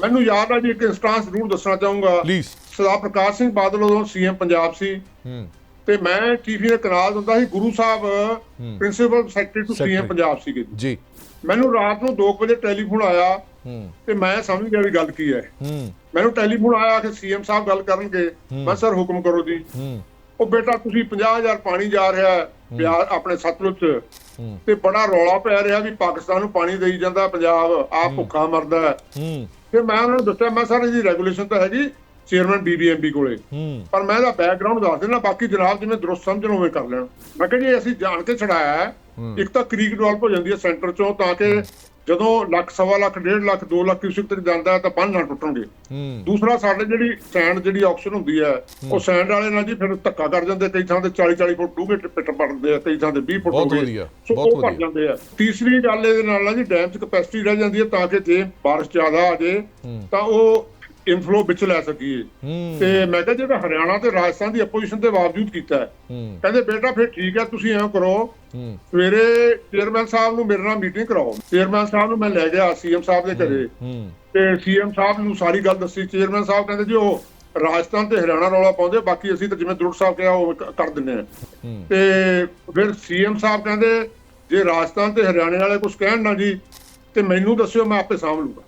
ਮੈਨੂੰ ਯਾਦ ਆ ਜੀ ਇੱਕ ਇੰਸਟੈਂਸ ਜ਼ਰੂਰ ਦੱਸਣਾ ਚਾਹੂੰਗਾ। ਪਲੀਜ਼ ਸਰਦਾਰ ਪ੍ਰਕਾਸ਼ ਸਿੰਘ ਬਾਦਲ ਉਦੋਂ ਸੀਐਮ ਪੰਜਾਬ ਸੀ। ਹੂੰ। ਤੇ ਮੈਂ ਚੀਫ ਇੰਜੀਨੀਅਰ ਕਨਾਲ ਹੁੰਦਾ ਸੀ ਗੁਰੂ ਸਾਹਿਬ principal secretary to. CM Punjab ਸੀਗੇ ਜੀ। ਮੈਨੂੰ ਰਾਤ ਨੂੰ 2 ਵਜੇ ਟੈਲੀਫੋਨ ਆਇਆ ਹੂੰ। ਤੇ ਮੈਂ ਸਮਝ ਗਿਆ ਵੀ ਗੱਲ ਕੀ ਹੈ। ਹੂੰ। ਮੈਨੂੰ ਟੈਲੀਫੋਨ ਆਇਆ ਕਿ ਸੀਐਮ ਸਾਹਿਬ ਗੱਲ ਕਰਨਗੇ। ਮੈਂ ਸਰ ਹੁਕਮ ਕਰੋ ਜੀ। ਹੂੰ। ਉਹ ਬੇਟਾ ਤੁਸੀਂ 50000 ਪਾਣੀ ਜਾ ਰਿਹਾ ਹੈ ਬਿਆਰ ਆਪਣੇ ਸਤਲੁਜ ਚ। ਤੇ ਬੜਾ ਰੌਲਾ ਪੈ ਰਿਹਾ ਵੀ ਪਾਕਿਸਤਾਨ ਨੂੰ ਪਾਣੀ ਦੇਈ ਜਾਂਦਾ ਪੰਜਾਬ ਆਪ ਭੁੱਖਾ ਮਰਦਾ ਫਿਰ ਮੈਂ ਉਹਨਾਂ ਨੂੰ ਦੱਸਿਆ ਮੈਂ ਸਰ ਇਹਦੀ ਰੈਗੂਲੇਸ਼ਨ ਤਾਂ ਹੈਗੀ ਚੇਅਰਮੈਨ ਬੀਬੀਐਮਬੀ ਕੋਲੇ। ਪਰ ਮੈਂ ਇਹਦਾ ਬੈਕਗ੍ਰਾਉਂਡ ਦੱਸ ਦੇਣਾ ਬਾਕੀ ਜਨਾਬ ਜਿਵੇਂ ਦਰੁਸਤ ਸਮਝਣ ਉਵੇਂ ਕਰ ਲੈਣ। ਮੈਂ ਕਿਹਾ ਜੀ ਅਸੀਂ ਜਾਣ ਕੇ ਛੜਾਇਆ ਇੱਕ ਤਾਂ ਕ੍ਰੀਕ ਡਿਵੈਲਪ ਹੋ ਜਾਂਦੀ ਹੈ ਸੈਂਟਰ ਚੋਂ ਤਾਂ ਕਿ ਜਦੋਂ ਲੱਖ ਸਵਾ ਲੱਖ ਡੇਢ ਲੱਖ 2 ਲੱਖ ਕਿਊਸਕ ਤੱਕ ਜਾਂਦਾ ਤਾਂ ਬੰਨ ਨਾ ਟੁੱਟਣਗੇ। ਦੂਸਰਾ ਸਾਡੇ ਜਿਹੜੀ ਸੈਂਡ ਜਿਹੜੀ ਆਕਸ਼ਨ ਹੁੰਦੀ ਹੈ ਉਹ ਸੈਂਡ ਵਾਲੇ ਨਾਲ ਜੀ ਫਿਰ ਧੱਕਾ ਕਰ ਜਾਂਦੇ ਕਈ ਥਾਂ ਤੇ 40 40 ਫੁੱਟ ਡੂੰਘੇ ਪਿੱਟ ਪੜਦੇ ਆ ਕਈ ਥਾਂ ਤੇ 20 ਫੁੱਟ ਬਹੁਤ ਹੋ ਗਏ। ਵਧੀਆ, ਸੋ ਬਹੁਤ ਉਹ ਭਰ ਵਧੀਆ। ਜਾਂਦੇ ਆ। ਤੀਸਰੀ ਗੱਲ ਇਹਦੇ ਨਾਲ ਨਾ ਜੀ ਡੈਮ 'ਚ ਕਪੈਸਿਟੀ ਰਹਿ ਜਾਂਦੀ ਹੈ ਤਾਂ ਕਿ ਜੇ ਬਾਰਿਸ਼ ਜ਼ਿਆਦਾ ਆ ਜੇ ਤਾਂ ਉਹ ਇਨਫਲੋ ਵਿੱਚ ਲੈ ਸਕੀਏ। ਤੇ ਮੈਂ ਕਿਹਾ ਜਿਹੜਾ ਹਰਿਆਣਾ ਤੇ ਰਾਜਸਥਾਨ ਦੀ ਅਪੋਜੀਸ਼ਨ ਦੇ ਬਾਵਜੂਦ ਕੀਤਾ ਕਹਿੰਦੇ ਬੇਟਾ ਫਿਰ ਠੀਕ ਹੈ ਤੁਸੀਂ ਐਂ ਕਰੋ। ਸਵੇਰੇ ਚੇਅਰਮੈਨ ਸਾਹਿਬ ਨੂੰ ਮੇਰੇ ਨਾਲ ਮੀਟਿੰਗ ਕਰਾਓ। ਚੇਅਰਮੈਨ ਸਾਹਿਬ ਨੂੰ ਮੈਂ ਲੈ ਗਿਆ ਸੀਐਮ ਸਾਹਿਬ ਦੇ ਘਰੇ। ਤੇ ਸੀਐਮ ਸਾਹਿਬ ਨੂੰ ਸਾਰੀ ਗੱਲ ਦੱਸੀ। ਚੇਅਰਮੈਨ ਸਾਹਿਬ ਕਹਿੰਦੇ ਜੀ ਉਹ ਰਾਜਸਥਾਨ ਤੇ ਹਰਿਆਣਾ ਰੌਲਾ ਪਾਉਂਦੇ ਬਾਕੀ ਅਸੀਂ ਤਾਂ ਜਿਵੇਂ ਦਰੁੜ ਸਾਹਿਬ ਕਿਹਾ ਉਹ ਕਰ ਦਿੰਨੇ ਆ। ਤੇ ਫਿਰ ਸੀਐਮ ਸਾਹਿਬ ਕਹਿੰਦੇ ਜੇ ਰਾਜਸਥਾਨ ਤੇ ਹਰਿਆਣੇ ਵਾਲੇ ਕੁਝ ਕਹਿਣ ਨਾ ਜੀ ਤੇ ਮੈਨੂੰ ਦੱਸਿਓ ਮੈਂ ਆਪੇ ਸਾਂਭ ਲੂਗਾ।